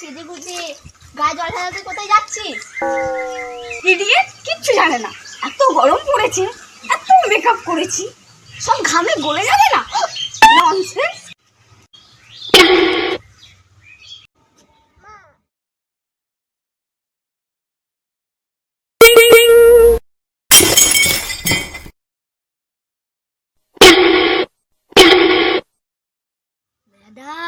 সেজে গুজে গায়ে জল ঢালাতে কোথায় যাচ্ছিস? ইডিয়েট কিচ্ছু জানে না। এত গরম পড়েছে এত মেকআপ করেছি সব ঘামে গলে যাবে না? Nonsense madam